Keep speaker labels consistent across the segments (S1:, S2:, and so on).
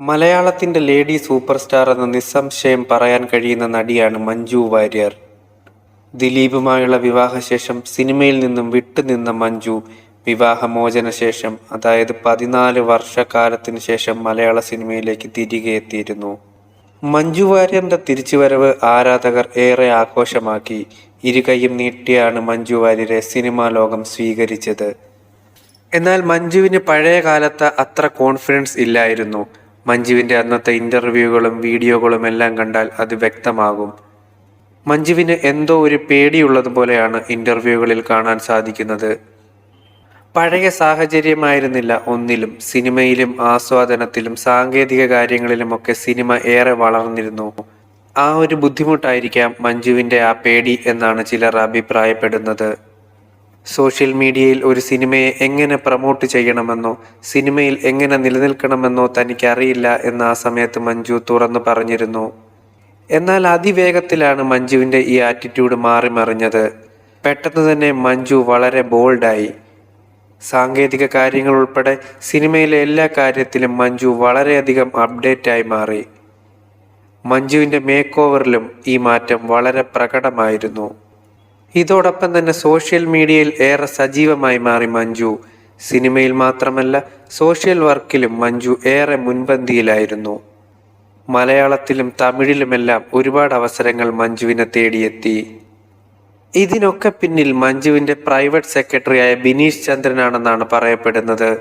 S1: മലയാളത്തിന്റെ lady super star എന്ന് നിസ്സംശയം പറയാൻ കഴിയുന്ന നടിയാണ് മഞ്ജു വാര്യർ. ദിലീപുമായുള്ള വിവാഹശേഷം സിനിമയിൽ നിന്നും വിട്ടുനിന്ന മഞ്ജു വിവാഹമോചന ശേഷം അതായത് പതിനാല് വർഷക്കാലത്തിന് ശേഷം മലയാള സിനിമയിലേക്ക് തിരികെ എത്തിയിരുന്നു. മഞ്ജു വാര്യറിന്റെ തിരിച്ചുവരവ് ആരാധകർ ഏറെ ആഘോഷമാക്കി. ഇരുകൈയും നീട്ടിയാണ് മഞ്ജു വാര്യരെ സിനിമാ ലോകം സ്വീകരിച്ചത്. എന്നാൽ മഞ്ജുവിന് പഴയ കാലത്ത് അത്ര കോൺഫിഡൻസ് ഇല്ലായിരുന്നു. മഞ്ജുവിന്റെ അന്നത്തെ ഇന്റർവ്യൂകളും വീഡിയോകളും എല്ലാം കണ്ടാൽ അത് വ്യക്തമാകും. മഞ്ജുവിന് എന്തോ ഒരു പേടിയുള്ളതുപോലെയാണ് ഇന്റർവ്യൂകളിൽ കാണാൻ സാധിക്കുന്നത്. പഴയ സാഹചര്യമായിരുന്നില്ല ഒന്നിലും. സിനിമയിലും ആസ്വാദനത്തിലും സാങ്കേതിക കാര്യങ്ങളിലുമൊക്കെ സിനിമ ഏറെ വളർന്നിരുന്നു. ആ ഒരു ബുദ്ധിമുട്ടായിരിക്കാം മഞ്ജുവിന്റെ ആ പേടി എന്നാണ് ചിലർ അഭിപ്രായപ്പെടുന്നത്. സോഷ്യൽ മീഡിയയിൽ ഒരു സിനിമയെ എങ്ങനെ പ്രമോട്ട് ചെയ്യണമെന്നോ സിനിമയിൽ എങ്ങനെ നിലനിൽക്കണമെന്നോ തനിക്കറിയില്ല എന്ന് ആ സമയത്ത് മഞ്ജു തുറന്നു പറഞ്ഞിരുന്നു. എന്നാൽ അതിവേഗത്തിലാണ് മഞ്ജുവിന്റെ ഈ ആറ്റിറ്റ്യൂഡ് മാറി മറിഞ്ഞത് പെട്ടെന്ന് തന്നെ മഞ്ജു വളരെ ബോൾഡായി. സാങ്കേതിക കാര്യങ്ങൾ ഉൾപ്പെടെ സിനിമയിലെ എല്ലാ കാര്യത്തിലും മഞ്ജു വളരെയധികം അപ്ഡേറ്റായി മാറി. മഞ്ജുവിന്റെ മേക്ക് ഓവറിലും ഈ മാറ്റം വളരെ പ്രകടമായിരുന്നു. ഇതോടൊപ്പം തന്നെ സോഷ്യൽ മീഡിയയിൽ ഏറെ സജീവമായി മാറി മഞ്ജു. സിനിമയിൽ മാത്രമല്ല സോഷ്യൽ വർക്കിലും മഞ്ജു ഏറെ മുൻപന്തിയിലായിരുന്നു. മലയാളത്തിലും തമിഴിലുമെല്ലാം ഒരുപാട് അവസരങ്ങൾ മഞ്ജുവിനെ തേടിയെത്തി. ഇതിനൊക്കെ പിന്നിൽ മഞ്ജുവിന്റെ പ്രൈവറ്റ് സെക്രട്ടറിയായ ബിനീഷ് ചന്ദ്രനാണെന്നാണ് പറയപ്പെടുന്നത്.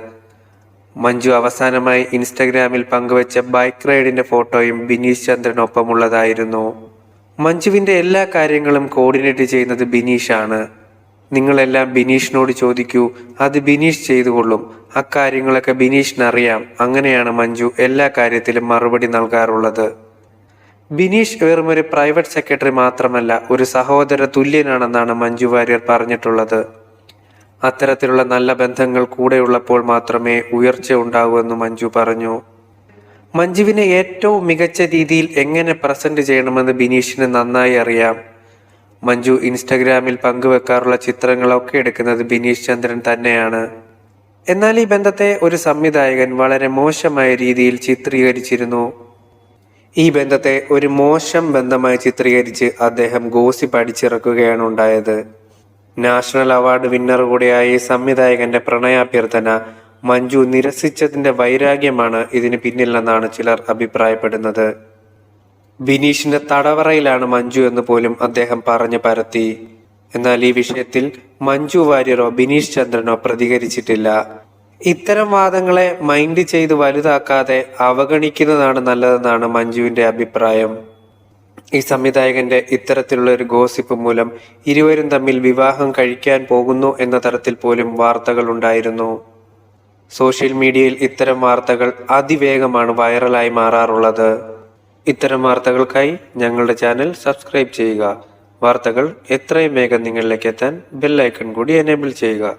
S1: മഞ്ജു അവസാനമായി ഇൻസ്റ്റഗ്രാമിൽ പങ്കുവച്ച ബൈക്ക് റൈഡിന്റെ ഫോട്ടോയും ബിനീഷ് ചന്ദ്രനൊപ്പമുള്ളതായിരുന്നു. മഞ്ജുവിന്റെ എല്ലാ കാര്യങ്ങളും കോർഡിനേറ്റ് ചെയ്യുന്നത് ബിനീഷാണ്. നിങ്ങളെല്ലാം ബിനീഷിനോട് ചോദിക്കൂ അത് ബിനീഷ് ചെയ്തുകൊള്ളും. അക്കാര്യങ്ങളൊക്കെ ബിനീഷിനറിയാം. അങ്ങനെയാണ് മഞ്ജു എല്ലാ കാര്യത്തിലും മറുപടി നൽകാറുള്ളത്. ബിനീഷ് വെറും ഒരു പ്രൈവറ്റ് സെക്രട്ടറി മാത്രമല്ല ഒരു സഹോദര തുല്യനാണെന്നാണ് മഞ്ജു വാര്യർ പറഞ്ഞിട്ടുള്ളത്. അത്തരത്തിലുള്ള നല്ല ബന്ധങ്ങൾ കൂടെയുള്ളപ്പോൾ മാത്രമേ ഉയർച്ച ഉണ്ടാകൂ എന്ന് മഞ്ജു പറഞ്ഞു. മഞ്ജുവിനെ ഏറ്റവും മികച്ച രീതിയിൽ എങ്ങനെ പ്രസന്റ് ചെയ്യണമെന്ന് ബിനീഷിന് നന്നായി അറിയാം. മഞ്ജു ഇൻസ്റ്റഗ്രാമിൽ പങ്കുവെക്കാറുള്ള ചിത്രങ്ങളൊക്കെ എടുക്കുന്നത് ബിനീഷ് ചന്ദ്രൻ തന്നെയാണ്. എന്നാൽ ഈ ബന്ധത്തെ ഒരു സംവിധായകൻ വളരെ മോശമായ രീതിയിൽ ചിത്രീകരിച്ചിരുന്നു. ഈ ബന്ധത്തെ ഒരു മോശം ബന്ധമായി ചിത്രീകരിച്ച് അദ്ദേഹം ഗോസി പഠിച്ചിറക്കുകയാണ് ഉണ്ടായത്. നാഷണൽ അവാർഡ് വിന്നർ കൂടിയായ ഈ സംവിധായകന്റെ പ്രണയാഭ്യർത്ഥന മഞ്ജു നിരസിച്ചതിന്റെ വൈരാഗ്യമാണ് ഇതിന് പിന്നിലെന്നാണ് ചിലർ അഭിപ്രായപ്പെടുന്നത്. ബിനീഷിന്റെ തടവറയിലാണ് മഞ്ജു എന്ന് പോലും അദ്ദേഹം പറഞ്ഞു പരത്തി. എന്നാൽ ഈ വിഷയത്തിൽ മഞ്ജു വാര്യരോ ബിനീഷ് ചന്ദ്രനോ പ്രതികരിച്ചിട്ടില്ല. ഇത്തരം വാദങ്ങളെ മൈൻഡ് ചെയ്ത് വലുതാക്കാതെ അവഗണിക്കുന്നതാണ് നല്ലതെന്നാണ് മഞ്ജുവിന്റെ അഭിപ്രായം. ഈ സംവിധായകന്റെ ഇത്തരത്തിലുള്ള ഒരു ഗോസിപ്പ് മൂലം ഇരുവരും തമ്മിൽ വിവാഹം കഴിക്കാൻ പോകുന്നു എന്ന തരത്തിൽ പോലും വാർത്തകൾ ഉണ്ടായിരുന്നു. സോഷ്യൽ മീഡിയയിൽ ഇത്തരം വാർത്തകൾ അതിവേഗമാണ് വൈറലായി മാറാറുള്ളത്. ഇത്തരം വാർത്തകൾക്കായി ഞങ്ങളുടെ ചാനൽ സബ്സ്ക്രൈബ് ചെയ്യുക. വാർത്തകൾ എത്രയും വേഗം നിങ്ങളിലേക്ക് എത്താൻ ബെല്ലൈക്കൺ കൂടി എനേബിൾ ചെയ്യുക.